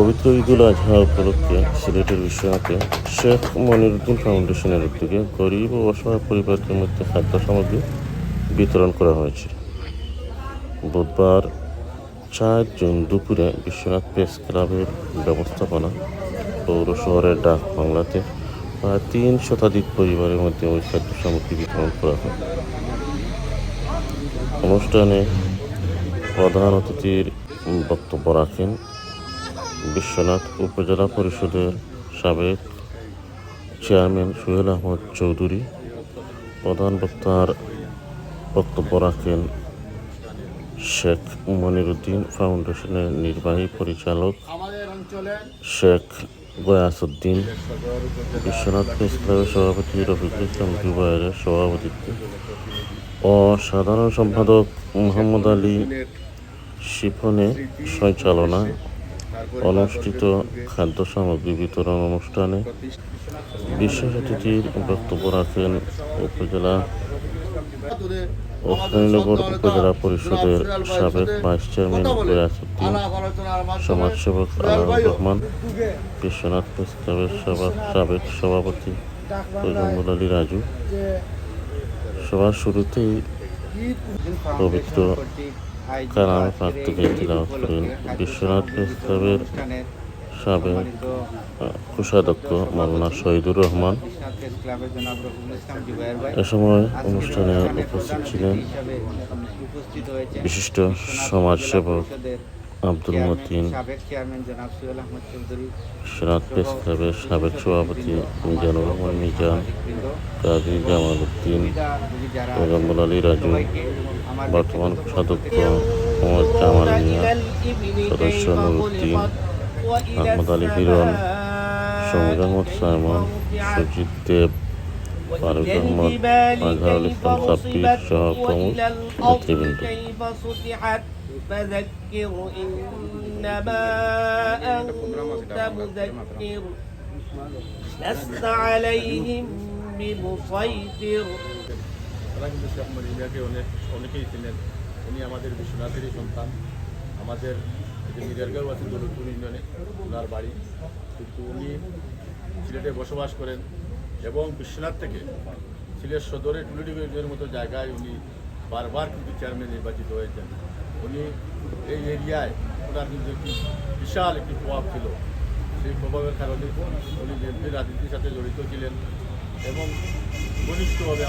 পবিত্র ঈদুল আজহা উপলক্ষে সিলেটের বিশ্বনাথে শেখ মনিরুদ্দিন ফাউন্ডেশনের উদ্যোগে গরিব ও অসহায় পরিবারদের মধ্যে খাদ্য সামগ্রী বিতরণ করা হয়েছে। বুধবার চার জুন দুপুরে বিশ্বনাথ প্রেস ক্লাবের ব্যবস্থাপনা পৌর শহরের ডাক বাংলাতে প্রায় তিন শতাধিক পরিবারের মধ্যে ওই খাদ্য সামগ্রী বিতরণ করা হয়। অনুষ্ঠানে প্রধান অতিথির বক্তব্য রাখেন বিশ্বনাথ উপজেলা পরিষদের সাবেক চেয়ারম্যান সোহেল আহমদ চৌধুরী, প্রধান বক্তার বক্তব্য রাখেন শেখ মনিরুদ্দিন ফাউন্ডেশনের নির্বাহী পরিচালক শেখ গয়াসুদ্দিন, বিশ্বনাথ প্রেস ক্লাবের সভাপতি রফিকুল ইসলাম জুবাইরের সভাপতিত্বে ও সাধারণ সম্পাদক মোহাম্মদ আলী শিফনে সঞ্চালনা অনুষ্ঠিত খাদ্য সামগ্রী বিতরণ অনুষ্ঠানে বিশেষ অতিথির বক্তব্য রাখেন উপজেলা ওসমানীনগর উপজেলা পরিষদের সাবেক ভাইস চেয়ারম্যান গয়াসুদ্দিন সমাজসেবক আলাউর রহমান বিশ্বনাথ প্রেস ক্লাবের সভা- সাবেক সভাপতি আলী রাজু। সবার শুরুতেই পবিত্র কালাম থেকে করেন বিশ্বনাথ ক্লাবের সাবেক কোষাধ্যক্ষ মাওলানা শহীদুর রহমান। এ সময় অনুষ্ঠানে উপস্থিত ছিলেন বিশিষ্ট সমাজসেবক আব্দুল মতিন, বিশ্বনাথ প্রেস ক্লাবের সাবেক সভাপতি মিজানুর রহমান মিজান, কাজী জামাল উদ্দিন আলী রাজু বর্তমান কোষাধ্যক্ষ মোহাম্মদ জামাল মিয়া সদস্য নুরুদ্দিন আহমদ আলী হিরণ সমীর আহমদ সাইমন সুজিত দেব ফারুক আহমদ আজহারুল ইসলাম সাব্বির সহ প্রমুখ নেতৃবৃন্দ كيف سطحت فذكر إنما أنت مذكر لست عليهم بمسيطر তারা কিন্তু শেখ মরিমিয়াকে অনেক, অনেকেই চিনেন উনি আমাদের বিশ্বনাথেরই সন্তান। আমাদের যে মিরারগাঁও আছে দৌলতপুর ইউনিয়নে, ওনার বাড়ি। কিন্তু উনি সিলেটে বসবাস করেন এবং বিশ্বনাথ থেকে সিলেট সদরে টুলিডিগো ইউনিয়নের মতো জায়গায় উনি বারবার কিন্তু চেয়ারম্যান নির্বাচিত হয়েছেন। উনি এই এরিয়ায় ওনার কিন্তু একটি বিশাল একটি প্রভাব ছিল। সেই প্রভাবের কারণে উনি বিএনপির রাজনীতির সাথে জড়িত ছিলেন এবং ঘনিষ্ঠভাবে